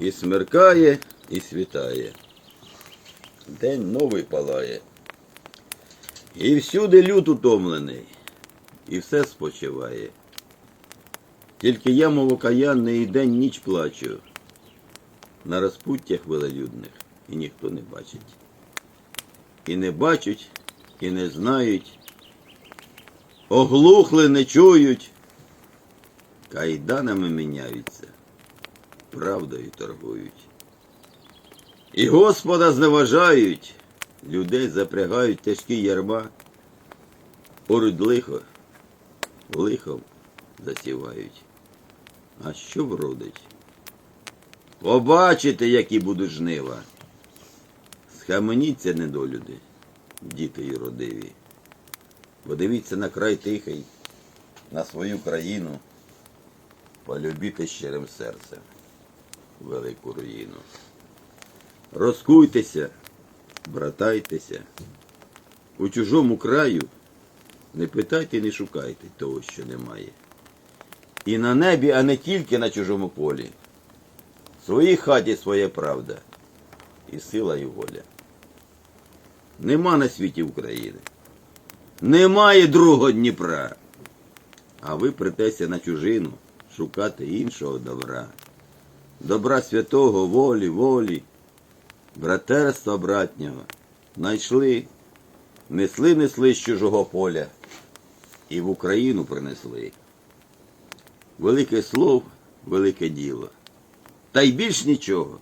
І смеркає, і світає. День новий палає. І всюди люд утомлений, і все спочиває. Тільки я, мов окаянний, і день ніч плачу. На розпуттях велелюдних і ніхто не бачить. І не бачать, і не знають, оглухли не чують, кайданами міняються, правдою торгують. І Господа зневажають, людей запрягають тяжкі ярма, оруть лихо, лихом засівають. А що вродить? Побачите, які будуть жнива. Схаменіться, недолюди, діти й родиві. Подивіться на край тихий, на свою країну, полюбіте щирим серцем велику руїну. Розкуйтеся, братайтеся. У чужому краю не питайте не шукайте того, що немає. І на небі, а не тільки на чужому полі. В своїй хаті своя правда і сила і воля. Нема на світі України. Немає другого Дніпра. А ви притеся на чужину шукати іншого добра. Добра святого, волі, волі, братерства братнього. Найшли, несли, несли з чужого поля і в Україну принесли. Велике слов, велике діло. Та й більш нічого.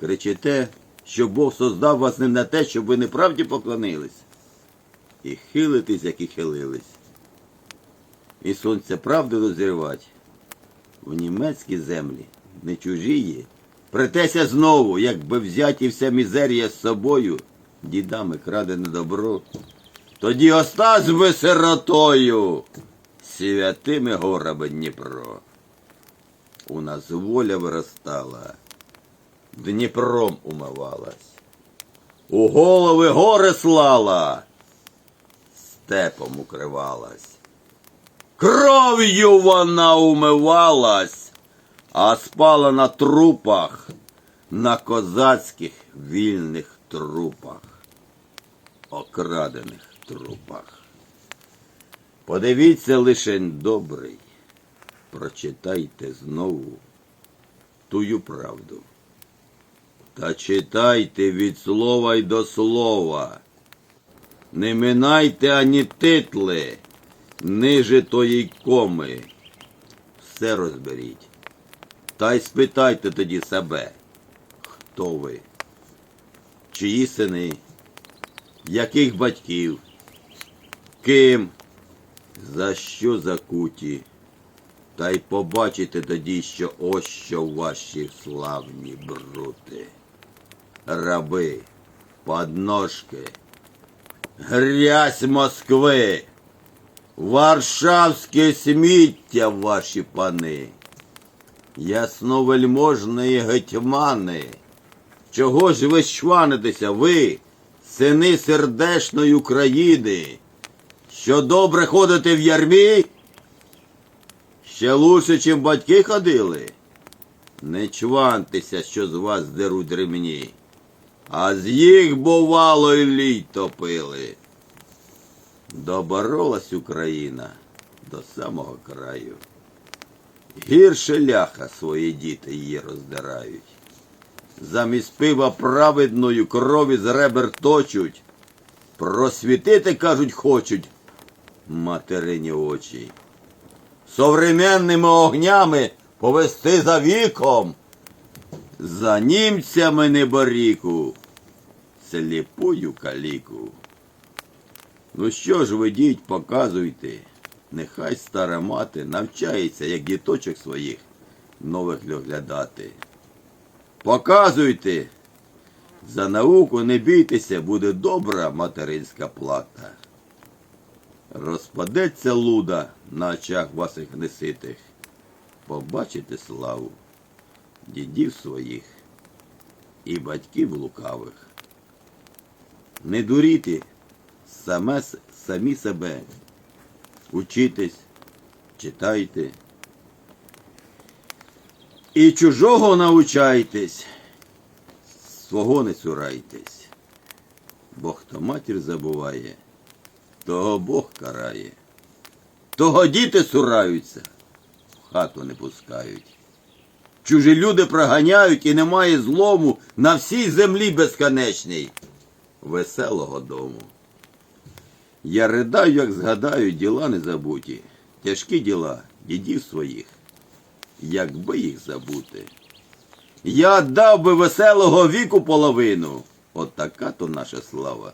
Кричите, що Бог создав вас не на те, щоб ви неправді поклонились. І хилитесь, як і хилились. І сонце правди дозрівать. В німецькі землі не чужії. Притеся знову, якби взяті вся мізерія з собою, дідами крадене добро. Тоді остась би сиротою, святими горами Дніпро. У нас воля виростала, Дніпром умивалась, у голови гори слала, степом укривалась. Кров'ю вона умивалась, а спала на трупах, на козацьких вільних трупах, окрадених трупах. Подивіться лишень добрий, прочитайте знову тую правду. Та читайте від слова й до слова. Не минайте ані титли, ниже тої коми. Все розберіть. Та й спитайте тоді себе, хто ви, чиї сини, яких батьків, ким, за що закуті. Та й побачите тоді, що ось що ваші славні брути. Раби, подножки, грязь Москви, варшавське сміття ваші пани, ясновельможні гетьмани. Чого ж ви щванитеся, ви, сини сердешної України, що добре ходите в ярмі? Ще лучше, чим батьки ходили. Не чвантеся, що з вас деруть ремні, а з їх, бувало, і літо пили. Доборолась Україна до самого краю. Гірше ляха свої діти її роздирають. Замість пива праведною крові з ребер точуть. Просвітити, кажуть, хочуть материні очі современними огнями повести за віком, за німцями неборіку, сліпую каліку. Ну що ж ви, діть, показуйте, нехай стара мати навчається, як діточок своїх нових доглядати. Показуйте, за науку не бійтеся, буде добра материнська плата. Розпадеться луда на очах ваших неситих. Побачите славу дідів своїх і батьків лукавих. Не дуріти саме, самі себе. Учитесь, читайте. І чужого научайтесь, свого не цурайтесь. Бо хто матір забуває, того Бог карає. Того діти цураються, в хату не пускають. Чужі люди проганяють і немає злому на всій землі безконечній веселого дому. Я ридаю, як згадаю, діла незабуті, тяжкі діла дідів своїх, якби їх забути. Я дав би веселого віку половину. От така то наша слава.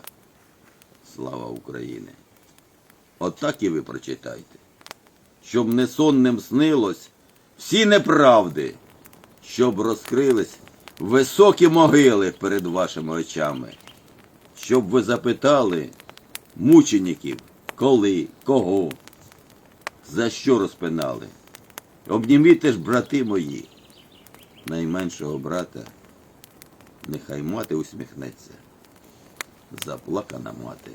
Слава України. Отак і ви прочитайте. Щоб не сонним снилось всі неправди, щоб розкрились високі могили перед вашими очами, щоб ви запитали мучеників, коли, кого, за що розпинали. Обніміте ж, брати мої, найменшого брата, нехай мати усміхнеться, заплакана мати.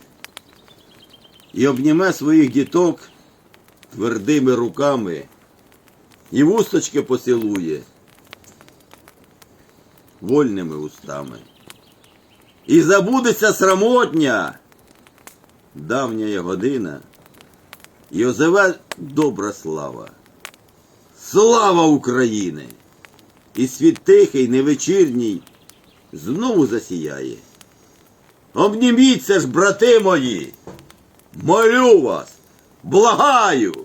І обніме своїх діток твердими руками і вусточки поцілує вольними устами. І забудеться срамотня, давня година, і озове добра слава. Слава України! І світ тихий, невечірній знову засіяє. Обніміться ж, брати мої! Молю вас, благаю!